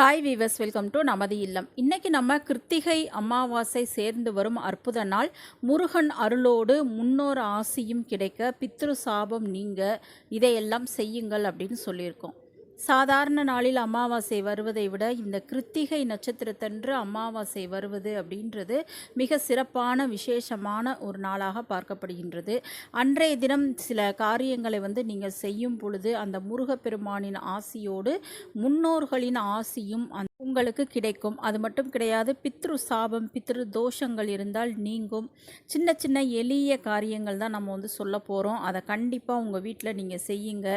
Hi viewers welcome to நமது இல்லம் இன்றைக்கி நம்ம கிருத்திகை அமாவாசை சேர்ந்து வரும் அற்புத நாள். முருகன் அருளோடு முன்னோர் ஆசியும் கிடைக்க பித்ரு சாபம் நீங்க இதையெல்லாம் செய்யுங்கள் அப்படின்னு சொல்லியிருக்கோம். சாதாரண நாளில் அமாவாசை வருவதை விட இந்த கிருத்திகை நட்சத்திரத்தன்று அமாவாசை வருவது அப்படின்றது மிக சிறப்பான விசேஷமான ஒரு நாளாக பார்க்கப்படுகின்றது. அன்றைய தினம் சில காரியங்களை வந்து நீங்கள் செய்யும் பொழுது அந்த முருகப்பெருமானின் ஆசியோடு முன்னோர்களின் ஆசியும் அந்த உங்களுக்கு கிடைக்கும். அது மட்டும் கிடையாது பித்ரு சாபம் பித்ரு தோஷங்கள் இருந்தால் நீங்கும். சின்ன சின்ன எளிய காரியங்கள் தான் நம்ம வந்து சொல்ல போகிறோம் அதை கண்டிப்பாக உங்கள் வீட்டில் நீங்கள் செய்யுங்க.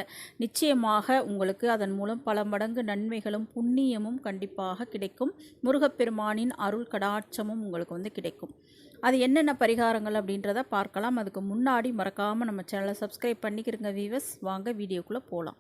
நிச்சயமாக உங்களுக்கு அதன் மூலம் பல மடங்கு நன்மைகளும் புண்ணியமும் கண்டிப்பாக கிடைக்கும். முருகப்பெருமானின் அருள் கடாட்சமும் உங்களுக்கு வந்து கிடைக்கும். அது என்னென்ன பரிகாரங்கள் அப்படின்றத பார்க்கலாம். அதுக்கு முன்னாடி மறக்காமல் நம்ம சேனலை சப்ஸ்கிரைப் பண்ணிக்கிறங்க வீவர்ஸ் வாங்க வீடியோக்குள்ளே போகலாம்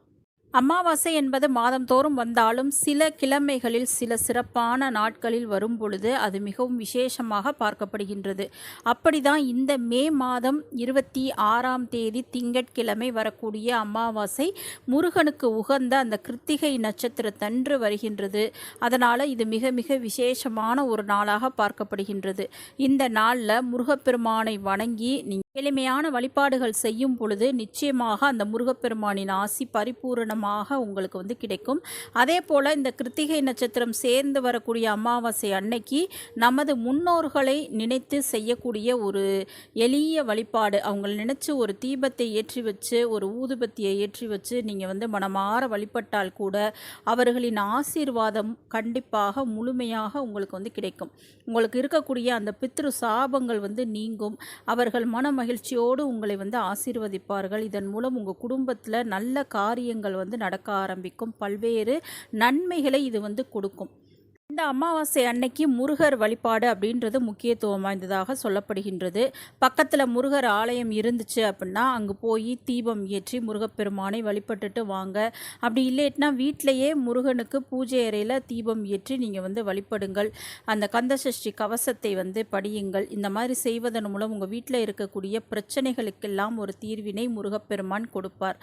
அமாவாசை என்பது மாதந்தோறும் வந்தாலும் சில கிழமைகளில் சில சிறப்பான நாட்களில் வரும் பொழுது அது மிகவும் விசேஷமாக பார்க்கப்படுகின்றது. அப்படிதான் இந்த மே மாதம் இருபத்தி ஆறாம் தேதி திங்கட்கிழமை வரக்கூடிய அமாவாசை முருகனுக்கு உகந்த அந்த கிருத்திகை நட்சத்திரத்தன்று வருகின்றது. அதனால் இது மிக மிக விசேஷமான ஒரு நாளாக பார்க்கப்படுகின்றது. இந்த நாளில் முருகப்பெருமானை வணங்கி எளிமையான வழிபாடுகள் செய்யும் பொழுது நிச்சயமாக அந்த முருகப்பெருமானின் ஆசி பரிபூரணமாக உங்களுக்கு வந்து கிடைக்கும். அதே போல் இந்த கிருத்திகை நட்சத்திரம் சேர்ந்து வரக்கூடிய அமாவாசை அன்னைக்கு நமது முன்னோர்களை நினைத்து செய்யக்கூடிய ஒரு எளிய வழிபாடு. அவங்களை நினச்சி ஒரு தீபத்தை ஏற்றி வச்சு ஒரு ஊதுபத்தியை ஏற்றி வச்சு நீங்கள் வந்து மனமாற வழிபட்டால் கூட அவர்களின் ஆசீர்வாதம் கண்டிப்பாக முழுமையாக உங்களுக்கு வந்து கிடைக்கும். உங்களுக்கு இருக்கக்கூடிய அந்த பித்ரு சாபங்கள் வந்து நீங்கும். அவர்கள் மனம் மகிழ்ச்சியோடு உங்களை வந்து ஆசீர்வதிப்பார்கள். இதன் மூலம் உங்கள் குடும்பத்தில் நல்ல காரியங்கள் வந்து நடக்க ஆரம்பிக்கும். பல்வேறு நன்மைகளை இது வந்து கொடுக்கும். இந்த அமாவாசை அன்னைக்கு முருகர் வழிபாடு அப்படின்றது முக்கியத்துவம் வாய்ந்ததாக சொல்லப்படுகின்றது. பக்கத்தில் முருகர் ஆலயம் இருந்துச்சு அப்படின்னா அங்கே போய் தீபம் ஏற்றி முருகப்பெருமானை வழிபட்டுட்டு வாங்க. அப்படி இல்லைன்னா வீட்டிலையே முருகனுக்கு பூஜை அறையில் தீபம் ஏற்றி நீங்கள் வந்து வழிபடுங்கள். அந்த கந்தசஷ்டி கவசத்தை வந்து படியுங்கள். இந்த மாதிரி செய்வதன் மூலம் உங்கள் வீட்டில் இருக்கக்கூடிய பிரச்சனைகளுக்கெல்லாம் ஒரு தீர்வினை முருகப்பெருமான் கொடுப்பார்.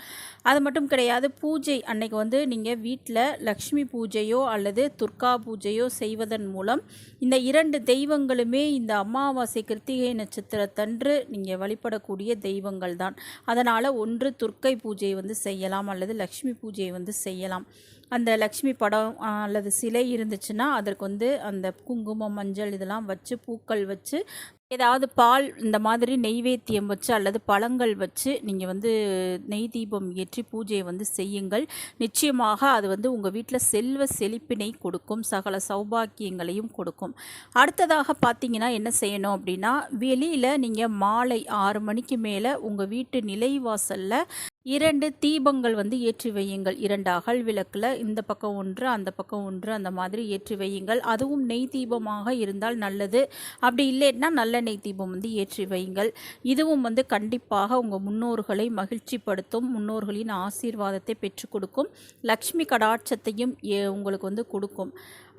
அது மட்டும் கிடையாது பூஜை அன்னைக்கு வந்து நீங்கள் வீட்டில் லக்ஷ்மி பூஜையோ அல்லது துர்கா பூஜையோ பூஜையோ செய்வதன் மூலம் இந்த இரண்டு தெய்வங்களுமே இந்த அமாவாசை கிருத்திகை நட்சத்திரத்தன்று நீங்கள் வழிபடக்கூடிய தெய்வங்கள் தான். அதனால் ஒன்று துர்க்கை பூஜை வந்து செய்யலாம் அல்லது லக்ஷ்மி பூஜையை வந்து செய்யலாம். அந்த லக்ஷ்மி படம் அல்லது சிலை இருந்துச்சுன்னா அதற்கு வந்து அந்த குங்குமம் மஞ்சள் இதெல்லாம் வச்சு பூக்கள் வச்சு ஏதாவது பால் இந்த மாதிரி நெய்வேத்தியம் வச்சு அல்லது பழங்கள் வச்சு நீங்கள் வந்து நெய் தீபம் ஏற்றி பூஜையை வந்து செய்யுங்கள். நிச்சயமாக அது வந்து உங்கள் வீட்டில் செல்வ செழிப்பினை கொடுக்கும் சகல சௌபாக்கியங்களையும் கொடுக்கும். அடுத்ததாக பார்த்தீங்கன்னா என்ன செய்யணும் அப்படின்னா வெளியில் நீங்கள் மாலை ஆறு மணிக்கு மேலே உங்கள் வீட்டு நிலைவாசலில் இரண்டு தீபங்கள் வந்து ஏற்றி வையுங்கள். இரண்டு அகல் விளக்கில் இந்த பக்கம் ஒன்று அந்த பக்கம் ஒன்று அந்த மாதிரி ஏற்றி வையுங்கள். அதுவும் நெய் தீபமாக இருந்தால் நல்லது. அப்படி இல்லைன்னா நல்ல நல்லெண்ணெய் தீபம் வந்து ஏற்றி வையுங்கள். இதுவும் வந்து கண்டிப்பாக உங்கள் முன்னோர்களை மகிழ்ச்சிப்படுத்தும் முன்னோர்களின் ஆசீர்வாதத்தை பெற்றுக் கொடுக்கும் லக்ஷ்மி கடாட்சத்தையும் உங்களுக்கு வந்து கொடுக்கும்.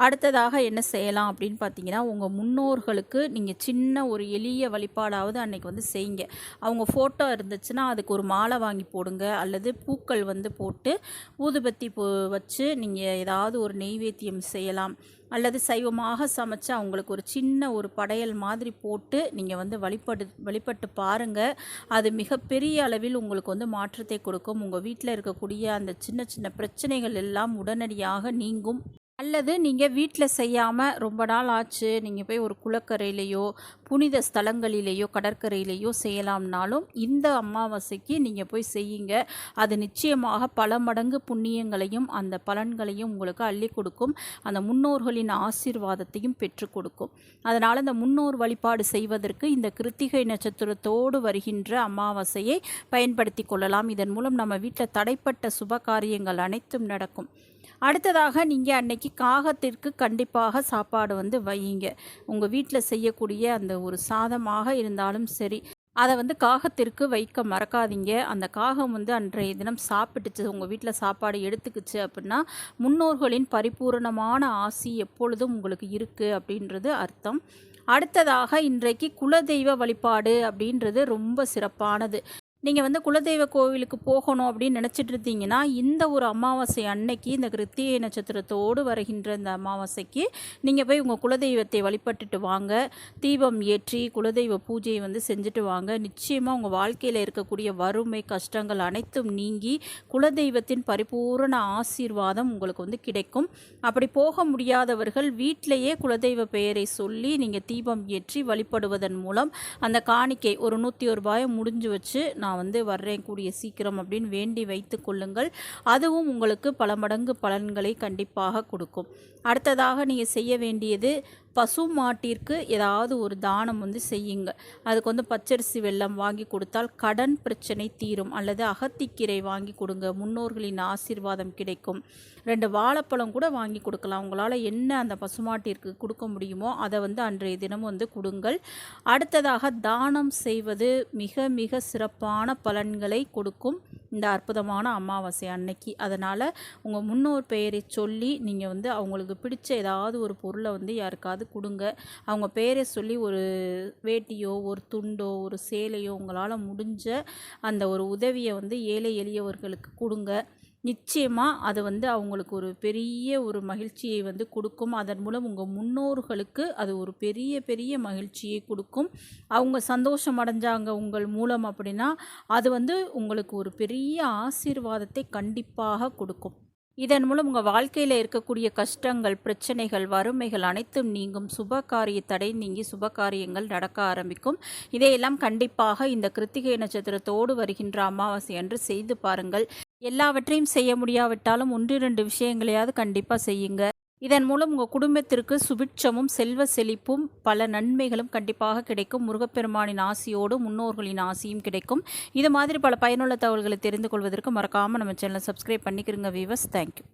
அடுத்ததாக என்ன செய்யலாம் அப்படின்னு பார்த்தீங்கன்னா உங்கள் முன்னோர்களுக்கு நீங்கள் சின்ன ஒரு எளிய வழிபாடாவது அன்றைக்கி வந்து செய்யுங்க. அவங்க ஃபோட்டோ இருந்துச்சுன்னா அதுக்கு ஒரு மாலை வாங்கி போடுங்க. அல்லது பூக்கள் வந்து போட்டு ஊதுபத்தி வச்சு நீங்கள் ஏதாவது ஒரு நெய்வேத்தியம் செய்யலாம். அல்லது சைவமாக சமைச்சு அவங்களுக்கு ஒரு சின்ன ஒரு படையல் மாதிரி போட்டு நீங்கள் வந்து வழிபடு வழிபட்டு பாருங்கள் அது மிகப்பெரிய அளவில் உங்களுக்கு வந்து மாற்றத்தை கொடுக்கும். உங்கள் வீட்டில் இருக்கக்கூடிய அந்த சின்ன சின்ன பிரச்சனைகள் எல்லாம் உடனடியாக நீங்கும். அல்லது நீங்கள் வீட்டில் செய்யாமல் ரொம்ப நாள் ஆச்சு. நீங்கள் போய் ஒரு குளக்கரையிலையோ புனித ஸ்தலங்களிலேயோ கடற்கரையிலேயோ செய்யலாம்னாலும் இந்த அமாவாசைக்கு நீங்கள் போய் செய்யுங்க. அது நிச்சயமாக பல மடங்கு புண்ணியங்களையும் அந்த பலன்களையும் உங்களுக்கு அள்ளி கொடுக்கும். அந்த முன்னோர்களின் ஆசீர்வாதத்தையும் பெற்று கொடுக்கும். அதனால் இந்த முன்னோர் வழிபாடு செய்வதற்கு இந்த கிருத்திகை நட்சத்திரத்தோடு வருகின்ற அமாவாசையை பயன்படுத்தி கொள்ளலாம். இதன் மூலம் நம்ம வீட்டில் தடைப்பட்ட சுப காரியங்கள் அனைத்தும் நடக்கும். அடுத்ததாக நீங்கள் அன்னைக்கு காகத்திற்கு கண்டிப்பாக சாப்பாடு வந்து வையுங்க. உங்கள் வீட்டில் செய்யக்கூடிய அந்த ஒரு சாதமாக இருந்தாலும் சரி அதை வந்து காகத்திற்கு வைக்க மறக்காதீங்க. அந்த காகம் வந்து அன்றைய தினம் சாப்பிட்டுச்சு உங்கள் வீட்டில் சாப்பாடு எடுத்துக்குச்சு அப்படின்னா முன்னோர்களின் பரிபூரணமான ஆசி எப்பொழுதும் உங்களுக்கு இருக்குது அப்படின்றது அர்த்தம். அடுத்ததாக இன்றைக்கு குலதெய்வ வழிபாடு அப்படின்றது ரொம்ப சிறப்பானது. நீங்கள் வந்து குலதெய்வ கோவிலுக்கு போகணும் அப்படின்னு நினச்சிட்டு இருந்தீங்கன்னா இந்த ஒரு அமாவாசை அன்னைக்கு இந்த கிருத்திகை நட்சத்திரத்தோடு வருகின்ற இந்த அமாவாசைக்கு நீங்கள் போய் உங்கள் குலதெய்வத்தை வழிபட்டுட்டு வாங்க. தீபம் ஏற்றி குலதெய்வ பூஜையை வந்து செஞ்சுட்டு வாங்க. நிச்சயமாக உங்கள் வாழ்க்கையில் இருக்கக்கூடிய வறுமை கஷ்டங்கள் அனைத்தும் நீங்கி குலதெய்வத்தின் பரிபூரண ஆசீர்வாதம் உங்களுக்கு வந்து கிடைக்கும். அப்படி போக முடியாதவர்கள் வீட்டிலேயே குலதெய்வ பெயரை சொல்லி நீங்கள் தீபம் ஏற்றி வழிபடுவதன் மூலம் அந்த காணிக்கை ஒரு நூற்றி ஒரு ரூபாயை முடிஞ்சு வச்சு நான் நான் வந்து வர்றேன் கூடிய சீக்கிரம் அப்படின்னு வேண்டி வைத்து கொள்ளுங்கள். அதுவும் உங்களுக்கு பல மடங்கு பலன்களை கண்டிப்பாக கொடுக்கும். அடுத்ததாக நீங்கள் செய்ய வேண்டியது பசு மாட்டிற்கு ஏதாவது ஒரு தானம் வந்து செய்யுங்க. அதுக்கு வந்து பச்சரிசி வெல்லம் வாங்கி கொடுத்தால் கடன் பிரச்சனை தீரும். அல்லது அகத்திக்கீரை வாங்கி கொடுங்க. முன்னோர்களின் ஆசீர்வாதம் கிடைக்கும். ரெண்டு வாழைப்பழம் கூட வாங்கி கொடுக்கலாம். உங்களால் என்ன அந்த பசுமாட்டிற்கு கொடுக்க முடியுமோ அதை வந்து அன்றைய தினம் வந்து கொடுங்கள். அடுத்ததாக தானம் செய்வது மிக மிக சிறப்பான பலன்களை கொடுக்கும். இந்த அற்புதமான அமாவாசை அன்னைக்கு. அதனால் உங்கள் முன்னோர் பெயரை சொல்லி நீங்கள் வந்து அவங்களுக்கு பிடிச்ச ஏதாவது ஒரு பொருளை வந்து யாருக்காவது கொடுங்க. அவங்க பெயரை சொல்லி ஒரு வேட்டியோ ஒரு துண்டோ ஒரு சேலையோ உங்களால் முடிஞ்ச அந்த ஒரு உதவியை வந்து ஏழை எளியவர்களுக்கு கொடுங்க. நிச்சயமாக அது வந்து அவங்களுக்கு ஒரு பெரிய ஒரு மகிழ்ச்சியை வந்து கொடுக்கும். அதன் மூலம் உங்கள் முன்னோர்களுக்கு அது ஒரு பெரிய பெரிய மகிழ்ச்சியை கொடுக்கும். அவங்க சந்தோஷம் அடைஞ்சாங்க உங்கள் மூலம் அப்படின்னா அது வந்து உங்களுக்கு ஒரு பெரிய ஆசீர்வாதத்தை கண்டிப்பாக கொடுக்கும். இதன் மூலம் உங்கள் வாழ்க்கையில் இருக்கக்கூடிய கஷ்டங்கள் பிரச்சனைகள் வறுமைகள் அனைத்தும் நீங்கும். சுப காரிய தடை நீங்கி சுப காரியங்கள் நடக்க ஆரம்பிக்கும். இதையெல்லாம் கண்டிப்பாக இந்த கிருத்திகை நட்சத்திரத்தோடு வருகின்ற அமாவாசை அன்று செய்து பாருங்கள். எல்லாவற்றையும் செய்ய முடியாவிட்டாலும் ஒன்று இரண்டு விஷயங்களையாவது கண்டிப்பாக செய்யுங்க. இதன் மூலம் உங்கள் குடும்பத்திற்கு சுபிட்சமும் செல்வ செழிப்பும் பல நன்மைகளும் கண்டிப்பாக கிடைக்கும். முருகப்பெருமானின் ஆசியோடு முன்னோர்களின் ஆசியும் கிடைக்கும். இது மாதிரி பல பயனுள்ள தகவல்களை தெரிந்து கொள்வதற்கு மறக்காமல் நம்ம சேனலை சப்ஸ்கிரைப் பண்ணிக்கிறோங்க வீவர்ஸ் தேங்க்யூ